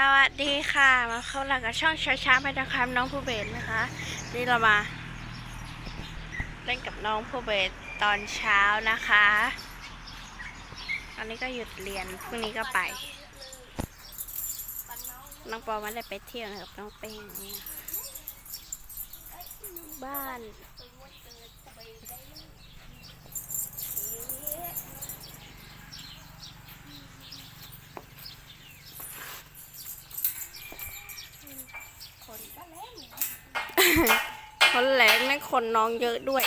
สวัสดีค่ะ มาเข้าหลักกับช่องช้าช้าไปนะครับ น้องผู้เบสนะคะ นี่เรามา เล่นกับน้องผู้เบสตอนเช้านะคะ ตอนนี้ก็หยุดเรียน พรุ่งนี้ก็ไป น้องปอไม่ได้ไปเที่ยวกับน้องเป้งเนี่ยบ้าน คนแหลงนั่คนน้องเยอะด้วย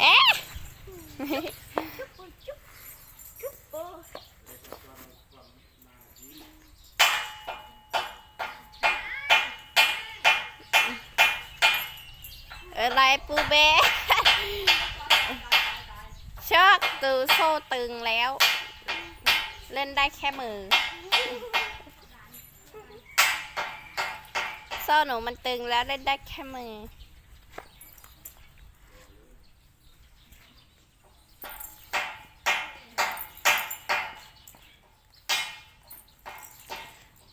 เอ๊ะอะไรปูเบ เชือกตือโซ่ตึงแล้ว เล่นได้แค่มือ โซ่หนูมันตึงแล้วเล่นได้แค่มือ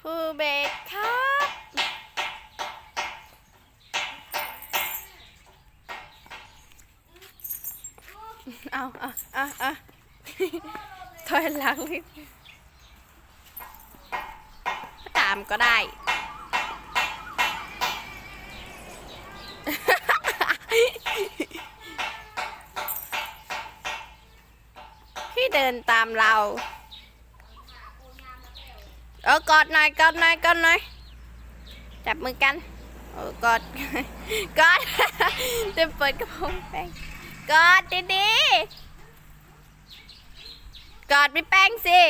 ผู้เบสครับ เอาเอาเอาเอาถอยหลังนิดตามก็ได้ พี่เดินตามเรา เออกอดหน่อยกอดหน่อยกอดหน่อย จับมือกันโอ้กอด กอดจะเปิดกระโปรงแป้ง กอดดีๆ กอดพี่แป้งสิ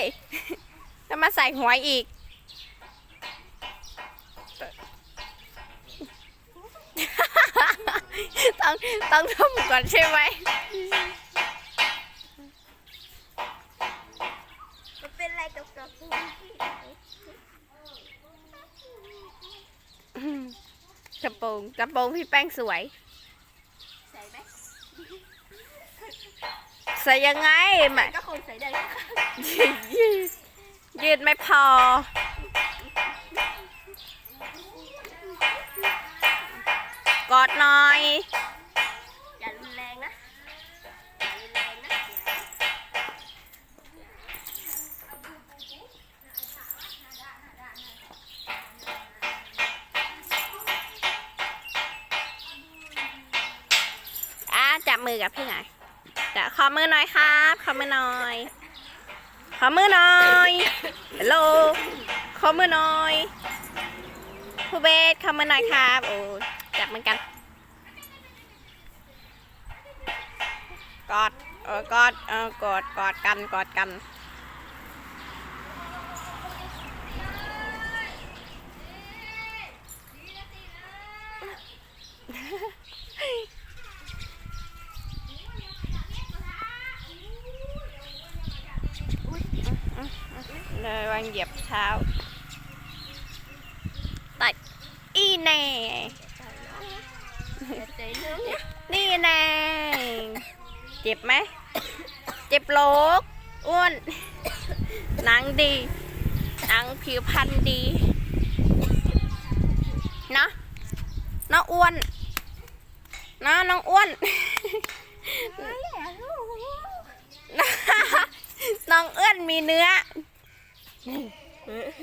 จะมาใส่หัวอีก ต้องต้องทำก่อนใช่ไหมมันเป็นอะไรกับกระปุกพี่กระโปรงกระโปรงพี่แป้งสวย ใส่ไหม ใส่ยังไงแหม่ก็คงใส่ได้ยืดไม่พอ กอดหน่อย อย่ารุนแรงนะ อย่ารุนแรงนะ อะจับมือกับพี่หน่อย จะขอมือหน่อยครับขอมือหน่อย ขอมือหน่อยฮัลโหลขอมือหน่อยผู้เบสขอมือหน่อยครับ โอ้จับเหมือนกัน กอดเออกอดเออกอดกอดกันกอดกัน เลยวางเหยียบเท้าตัดอีแน่อย่าเตะเนื้อเนี่ยนี่แน่เจ็บไหมเจ็บโลกอ้วนหนังดีหนังผิวพรรณดีนะน้องอ้วนนาะน้องอ้วนน้องเอื้อนมีเนื้อ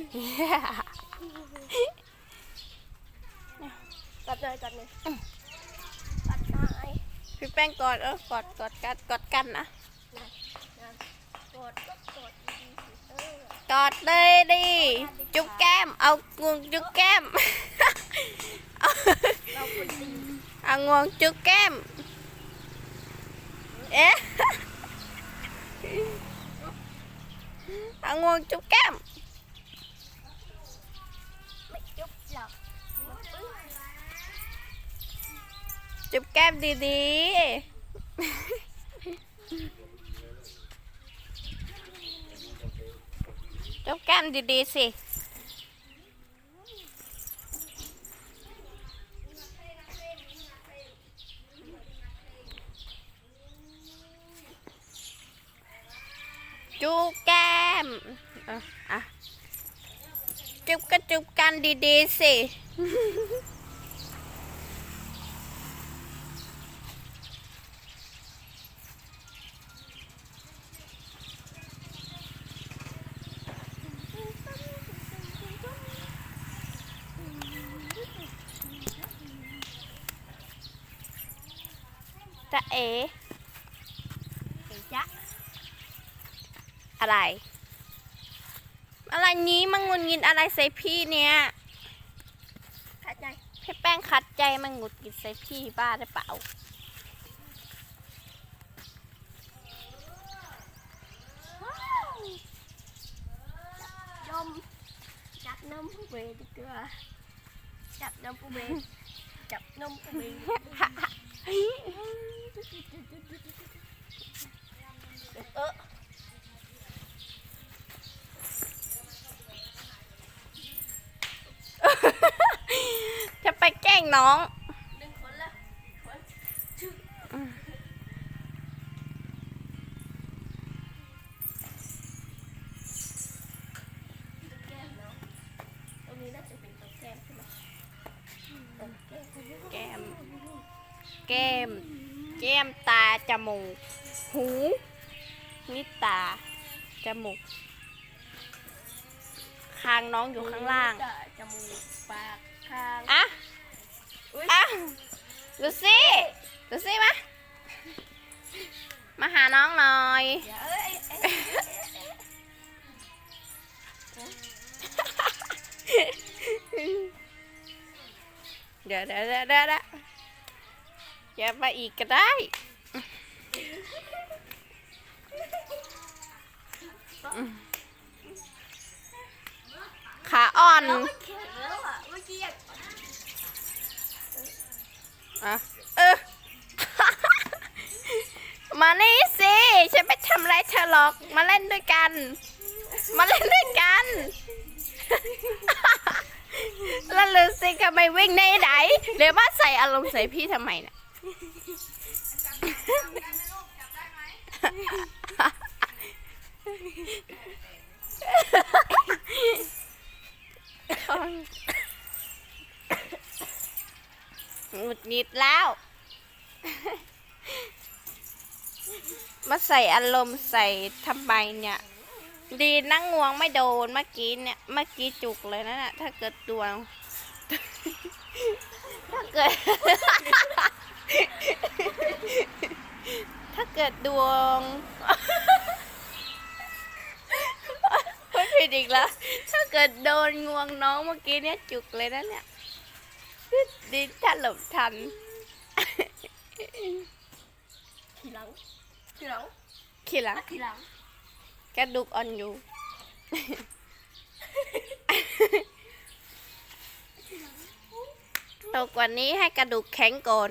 กัดเลยกัดเลยกัดหน่อยพี่แป้งกอดเออกอดกอดกันกอดกันนะกดก็กดดีๆสิเออ กอดเลยดิจุ๊บแก้มเอางวงจุ๊บแก้มเอาเราคนดี เอางวงจุ๊บแก้มเอ๊ะเอางวงจุ๊บแก้มไม่ จุ๊บแก้มดีๆ จุ๊บแก้มดีๆสิ จุ๊บแก้ม อะ จุ๊บก็จุ๊บกันดีๆสิ เอเดี๋ยวจ๊ะอะไร อะไรนี้มังงุนงินอะไรใส่พี่เนี่ยขัดใจพี่แป้งคัดใจมังงุดกินใส่พี่บ้าได้เปล่ายมจับนมผู้เบยดีกว่าจับนมผู้เบยจับนมผู้เบย เออจะไปแกล้งน้องหนึ่ง แก้มแก้ม แก้มตา จมูก หูนี่ตา จมูก คางน้องอยู่ข้างล่างตจมูก ปาก คาง อะอุ๊ยอะดูสิดูสิมา มาหาน้องหน่อยเดี๋ยวเอ้ยเอ้ยเอ้ยเอ้ยเดี๋ยวเดี๋ยว อย่ามาอีกก็ได้ขาอ่อนเราไม่แข็งแล้วอะเมื่อกี้อยากอะเออ มานี่สิ ฉันไม่ทำอะไรเธอหรอก มาเล่นด้วยกัน มาเล่นด้วยกัน แล้วลือสิทำไมวิ่งในไหนเดี๋ยวมาใส่อารมณ์ใส่พี่ทำไมเนี่ย หงุดหงิดแล้ว มาใส่อารมณ์ใส่ทำไมเนี่ย ดีนั่งงวงไม่โดนเมื่อกี้เนี่ย เมื่อกี้จุกเลยนะน่ะ ถ้าเกิดดวถ้าเกิด ถ้าเกิดดวงพูดผิดอีกแล้ว ถ้าเกิดโดนงวงน้องเมื่อกี้เนี่ยจุกเลยนะเนี่ยดินถ้าหลบทันทีหลังทีหลัง ขี้หลังทีหลัง กระดูกอ่อนอยู่โตกว่านี้ให้กระดูกแข็งก่อน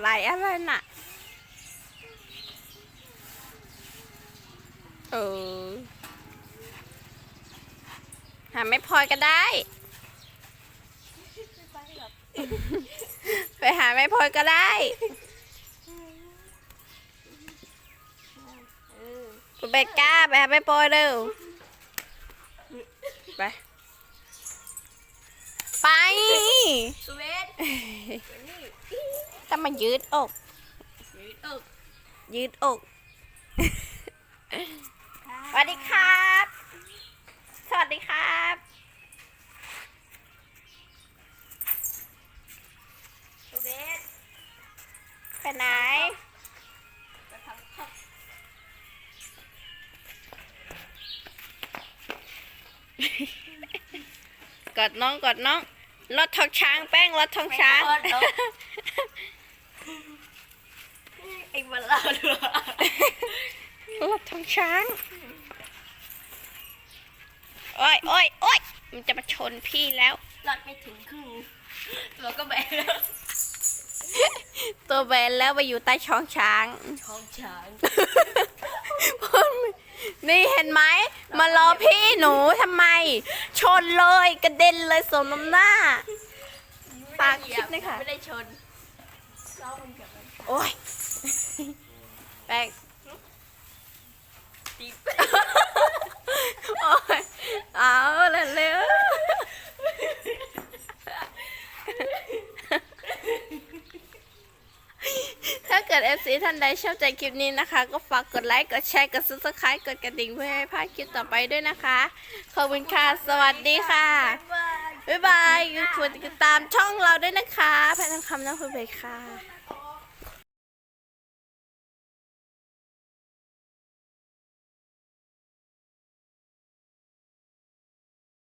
อะไรอะไรน่ะ เออ หาไม่พลอยก็ได้ ไปแบบไปหาไม่พลอยก็ได้เออไปกล้าไปหาไม่พลอยเร็วไป ไป สเวทนี่ถ้ามันยืดอก ยืดอกยืดอกสวัสดีครับ สวัสดีครับสเวทไปไหนไปทำข้าวกอดน้องกอดน้องรถทองช้างแป้งรถทองช้างไอ้ มันเล่าด้วยรถทองช้าง โอ้ยโอ้ยโอ้ยมันจะมาชนพี่แล้วหลอดไม่ถึงครึ่งเราก็แบนแล้วตัวแบนแล้วไปอยู่ใต้ช้องช้าง ท้องช้างนี่เห็นไหมมารอพี่หนูทำไม ชนเลยกระเด็นเลยสมน้ำหน้า ปากคิดนะคะ ไม่ได้ชนซ้อมมันกับมันโอ้ย แป้งตีโอ้ยเอาเร็วๆถ้าเกิด FC ท่านใดชอบใจคลิปนี้นะคะ ก็ฝากกดไลค์ กดแชร์ กด subscribe กดกระดิ่งเพื่อให้พลาดคลิปต่อไปด้วยนะคะ ขอบคุณค่ะ สวัสดีค่ะบายบ๊ายบายกดติดตามช่องเราด้วยนะคะแพทย์ทองคำน้องคุณเบค่ะ